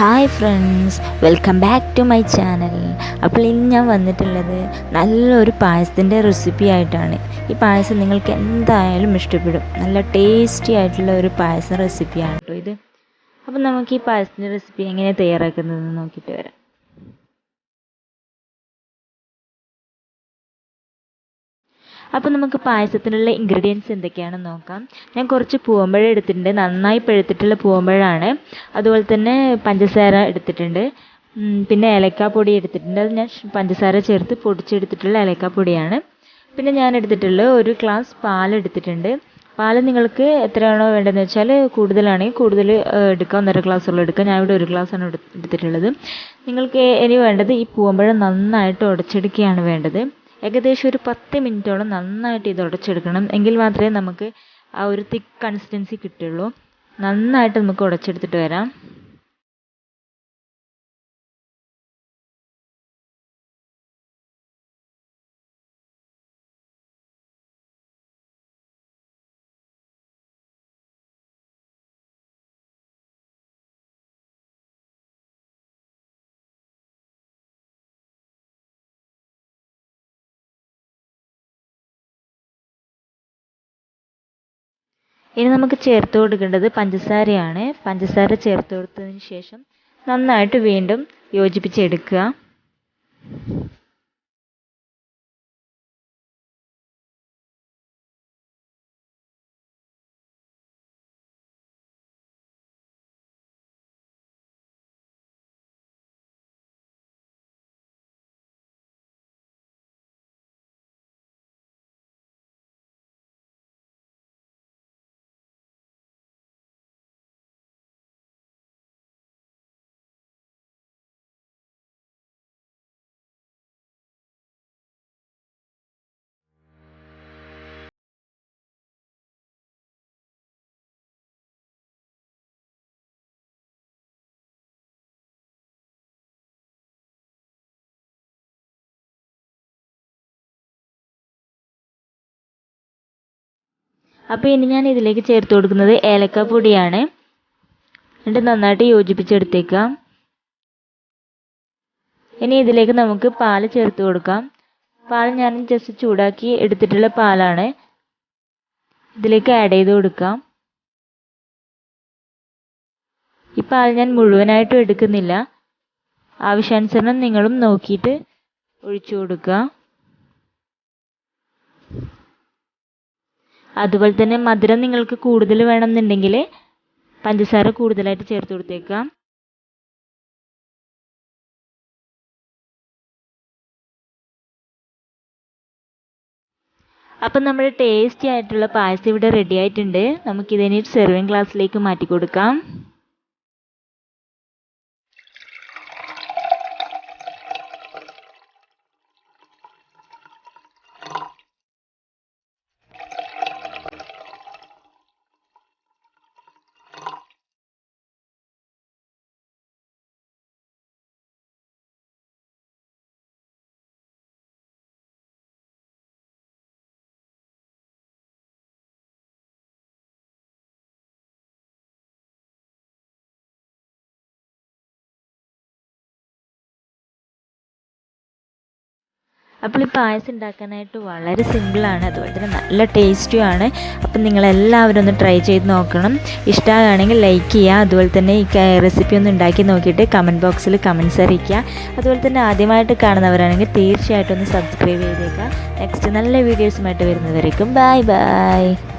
Hi friends welcome back to my channel അപ്പോൾ ഇന്ന് ഞാൻ വന്നിട്ടുള്ളത് നല്ലൊരു പായസത്തിന്റെ റെസിപ്പി ആയിട്ടാണ്. ഈ പായസം നിങ്ങൾക്ക് എന്തായാലും ഇഷ്ടപ്പെടും. നല്ല ടേസ്റ്റി ആയിട്ടുള്ള ഒരു പായസം റെസിപ്പിയാണ് കേട്ടോ ഇത്. അപ്പോൾ നമുക്ക് ഈ പായസത്തിന്റെ റെസിപ്പി എങ്ങനെ തയ്യാറാക്കുന്നതെന്ന് നോക്കിയിട്ട് വരാം. അപ്പോൾ നമുക്ക് പായസത്തിനുള്ള ഇൻഗ്രീഡിയൻസ് എന്തൊക്കെയാണെന്ന് നോക്കാം. ഞാൻ കുറച്ച് പൂവമ്പഴം എടുത്തിട്ടുണ്ട്. നന്നായി പഴുത്തിട്ടുള്ള പൂവമ്പഴമാണ് അതുപോലെ തന്നെ പഞ്ചസാര എടുത്തിട്ടുണ്ട്. പിന്നെ ഏലക്കാപ്പൊടി എടുത്തിട്ടുണ്ട്. അത് ഞാൻ പഞ്ചസാര ചേർത്ത് പൊടിച്ചെടുത്തിട്ടുള്ള ഏലക്കാപ്പൊടിയാണ്. പിന്നെ ഞാൻ എടുത്തിട്ടുള്ള ഒരു ഗ്ലാസ് പാൽ എടുത്തിട്ടുണ്ട്. പാൽ നിങ്ങൾക്ക് എത്രയാണോ വേണ്ടതെന്ന് വെച്ചാൽ കൂടുതലാണെങ്കിൽ കൂടുതൽ എടുക്കാം. ഒന്നര ഗ്ലാസ് ഉള്ള എടുക്കാം. ഞാൻ ഇവിടെ ഒരു ഗ്ലാസ്സാണ് എടുത്തിട്ടുള്ളത്. നിങ്ങൾക്ക് ഇനി വേണ്ടത് ഈ പൂവമ്പഴം നന്നായിട്ട് ഉടച്ചെടുക്കുകയാണ് വേണ്ടത്. ഏകദേശം ഒരു പത്ത് മിനിറ്റോളം നന്നായിട്ട് ഇത് ഉടച്ചെടുക്കണം. എങ്കിൽ മാത്രമേ നമുക്ക് ആ ഒരു തിക്ക് കൺസിസ്റ്റൻസി കിട്ടുള്ളൂ. നന്നായിട്ട് നമുക്ക് ഉടച്ചെടുത്തിട്ട് വരാം. ഇനി നമുക്ക് ചേർത്ത് കൊടുക്കേണ്ടത് പഞ്ചസാരയാണ്. പഞ്ചസാര ചേർത്ത് കൊടുത്തതിന് ശേഷം നന്നായിട്ട് വീണ്ടും യോജിപ്പിച്ചെടുക്കുക അപ്പോൾ ഇനി ഞാൻ ഇതിലേക്ക് ചേർത്ത് കൊടുക്കുന്നത് ഏലക്കപ്പൊടിയാണ് എന്നിട്ട് നന്നായിട്ട് യോജിപ്പിച്ചെടുത്തേക്കാം. ഇനി ഇതിലേക്ക് നമുക്ക് പാൽ ചേർത്ത് കൊടുക്കാം. പാൽ ഞാൻ ജസ്റ്റ് ചൂടാക്കി എടുത്തിട്ടുള്ള പാലാണ് ഇതിലേക്ക് ആഡ് ചെയ്ത് കൊടുക്കാം. ഈ പാൽ ഞാൻ മുഴുവനായിട്ടും എടുക്കുന്നില്ല. ആവശ്യാനുസരണം നിങ്ങളും നോക്കിയിട്ട് ഒഴിച്ചു കൊടുക്കുക. അതുപോലെ തന്നെ മധുരം നിങ്ങൾക്ക് കൂടുതൽ വേണമെന്നുണ്ടെങ്കിൽ പഞ്ചസാര കൂടുതലായിട്ട് ചേർത്ത് കൊടുത്തേക്കാം അപ്പം നമ്മുടെ ടേസ്റ്റി ആയിട്ടുള്ള പായസം ഇവിടെ റെഡി ആയിട്ടുണ്ട്. നമുക്കിതിനി സെർവിങ് ഗ്ലാസ്സിലേക്ക് മാറ്റി കൊടുക്കാം അപ്പോൾ ഈ പായസം ഉണ്ടാക്കാനായിട്ട് വളരെ സിമ്പിളാണ് അതുപോലെ തന്നെ നല്ല ടേസ്റ്റിയുമാണ് അപ്പം നിങ്ങളെല്ലാവരും ഒന്ന് ട്രൈ ചെയ്ത് നോക്കണം. ഇഷ്ടമാണെങ്കിൽ ലൈക്ക് ചെയ്യുക. അതുപോലെ തന്നെ ഈ റെസിപ്പി ഒന്ന് ഉണ്ടാക്കി നോക്കിയിട്ട് കമന്റ് ബോക്സിൽ കമൻസ് അറിയിക്കുക. അതുപോലെ തന്നെ ആദ്യമായിട്ട് കാണുന്നവരാണെങ്കിൽ തീർച്ചയായിട്ടും ഒന്ന് സബ്സ്ക്രൈബ് ചെയ്തേക്കുക. നെക്സ്റ്റ് നല്ല വീഡിയോസുമായിട്ട് വരുന്നവരേക്കും. Bye bye